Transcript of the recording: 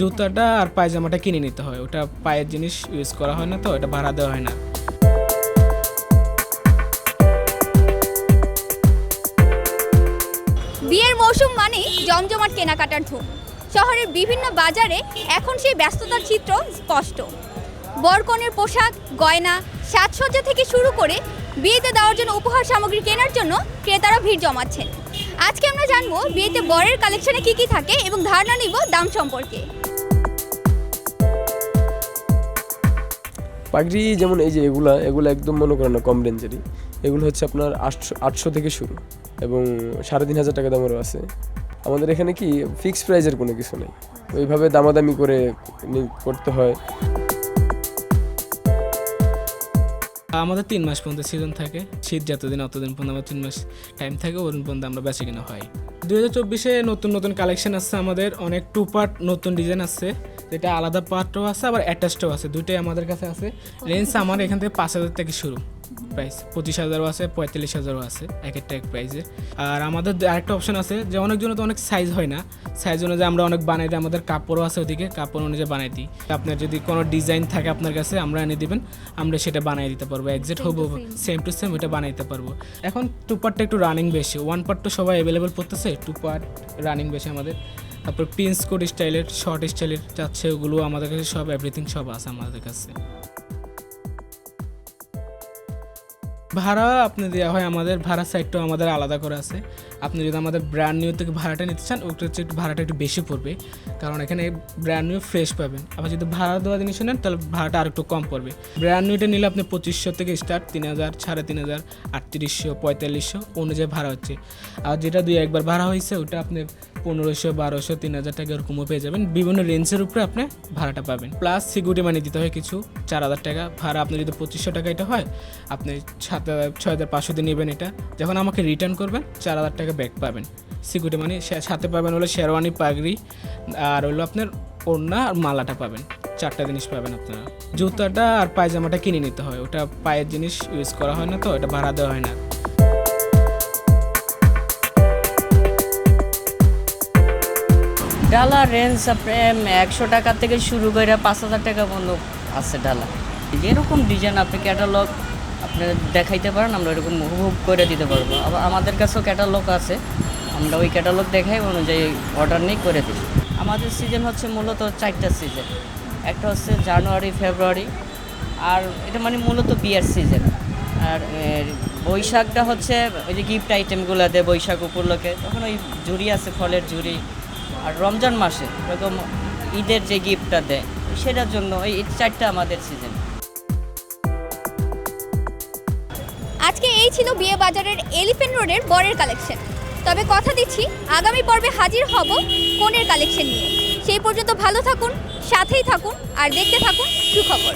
জুতাটা আর পায়জামাটা কিনে নিতে হয়। ওটা পায়ের জিনিস ইউজ করা হয় না তো এটা ভাড়া দেওয়া হয় না। বিয়ের মৌসুম মানেই জমজমাট কেনাকাটার ধুম। শহরের বিভিন্ন বাজারে এখন সেই ব্যস্ততার চিত্র স্পষ্ট। বরকনের পোশাক, গয়না, সাজসজ্জা থেকে শুরু করে বিয়েতে দেওয়ার জন্য উপহার সামগ্রী কেনার জন্য ক্রেতারা ভিড় জমাচ্ছেন। আজকে আমরা জানব বিয়েতে বরের কালেকশনে কি কি থাকে এবং ধারণা নিব দাম সম্পর্কে। পাগড়ি যেমন এই যে এগুলা, এগুলো একদম মনে করেন না, কম রেঞ্জেরই এগুলো হচ্ছে আপনার আটশো আটশো থেকে শুরু এবং সাড়ে তিন হাজার টাকা দামেরও আছে। আমাদের এখানে কি ফিক্সড প্রাইজের কোনো কিছু নেই। ওইভাবে দামাদামি করে করতে হয়। আমাদের তিন মাস পর্যন্ত সিজন থাকে। শীত যতদিন, অতদিন পর্যন্ত আমার তিন মাস টাইম থাকে, ওর পর্যন্ত আমরা বেঁচে কিনা হয়। দু হাজার চব্বিশে নতুন নতুন কালেকশন আসছে আমাদের। অনেক টু পার্ট নতুন ডিজাইন যেটা আলাদা পার্টও আছে আবার অ্যাটাচডও আছে। দুইটাই আমাদের কাছে আছে। রেঞ্জ আমার এখান থেকে পাঁচ হাজার থেকে শুরু। প্রাইস পঁচিশ হাজারও আছে পঁয়তাল্লিশ হাজারও আছে এক একটা এক প্রাইসে আর আমাদের আরেকটা অপশন আছে যে অনেকজনের তো অনেক সাইজ হয় না। সাইজ অনুযায়ী আমরা অনেক বানাই দিই আমাদের কাপড়ও আছে ওদিকে কাপড় অনুযায়ী বানাই দিই। আপনার যদি কোনো ডিজাইন থাকে আপনার কাছে আমরা এনে দিবেন আমরা সেটা বানিয়ে দিতে পারব। একজ্যাক্ট হব সেম টু সেম ওটা বানাইতে পারব। এখন টু পার্টটা একটু রানিং বেশি। ওয়ান পার্ট তো সবাই অ্যাভেলেবেল করতেছে টু পার্ট রানিং বেশি আমাদের। তারপর প্রিন্স কোড স্টাইলের, শর্ট স্টাইলের যাচ্ছে ওগুলো আমাদের কাছে সব এভরিথিং সব আছে আমাদের কাছে। ভাড়া আপনি দেওয়া হয় আমাদের, ভাড়া সাইডটাও আমাদের আলাদা করে আছে। আপনি যদি আমাদের ব্র্যান্ড নিউ থেকে ভাড়াটা নিতে চান, ওটা হচ্ছে একটু, ভাড়াটা একটু বেশি পড়বে। কারণ এখানে ব্র্যান্ড নিউ ফ্রেশ পাবেন। আবার যদি ভাড়া দেওয়া জিনিস নেন, তাহলে ভাড়াটা আর একটু কম পড়বে। ব্র্যান্ড নিউটা নিলে আপনি পঁচিশশো থেকে স্টার্ট তিন হাজার, সাড়ে তিন হাজার, আটত্রিশশো, পঁয়তাল্লিশশো, অনুযায়ী ভাড়া হচ্ছে। আর যেটা দুই একবার ভাড়া হয়েছে, ওটা আপনি পনেরোশো, বারোশো তিন হাজার টাকা এরকমও পেয়ে যাবেন। বিভিন্ন রেঞ্জের উপরে আপনি ভাড়াটা পাবেন। প্লাস সিকিউরিটি মানি দিতে হয় কিছু চার হাজার টাকা। ভাড়া আপনি যদি পঁচিশশো টাকা এটা হয়, আপনি সাত হাজার, ছয় হাজার পাঁচশো দিয়ে নেবেন এটা। যখন আমাকে রিটার্ন করবেন চার হাজার টাকা ব্যাক পাবেন। সিকিউরিটি মানি সাথে পাবেন হলো শেরওয়ানি পাগড়ি, আর হলো আপনার ওড়না আর মালাটা পাবেন। চারটা জিনিস পাবেন আপনারা। জুতাটা আর পায়জামাটা কিনে নিতে হয়। ওটা পায়ের জিনিস ইউজ করা হয় না তো এটা ভাড়া দেওয়া হয় না। ডালা রেঞ্জ আপনার একশো টাকা থেকে শুরু করে পাঁচ হাজার টাকা পর্যন্ত আছে ডালা। যেরকম ডিজাইন আপনি ক্যাটালগ আপনি দেখাইতে পারেন, আমরা এরকম হুব করে দিতে পারব। আবার আমাদের কাছেও ক্যাটালগ আছে, আমরা ওই ক্যাটালগ দেখাই অনুযায়ী অর্ডার নিয়ে করে দিই। আমাদের সিজন হচ্ছে মূলত চারটা সিজন একটা হচ্ছে জানুয়ারি, ফেব্রুয়ারি, আর এটা মানে মূলত বিয়ের সিজন আর বৈশাখটা হচ্ছে ওই যে গিফট আইটেমগুলো দেয় বৈশাখ উপলক্ষে, তখন ওই ঝুড়ি আছে, ফলের ঝুড়ি। আর রমজান মাসে এরকম ঈদের যে গিফটটা দেয়, সেটার জন্য এই চারটা আমাদের সিজন আজকে এই ছিল বিয়ে বাজারের এলিফেন্ট রোডের বরের কালেকশন তবে কথা দিচ্ছি, আগামী পর্বে হাজির হব কোনের কালেকশন নিয়ে। সেই পর্যন্ত ভালো থাকুন, সাথেই থাকুন, আর দেখতে থাকুন সুখবর।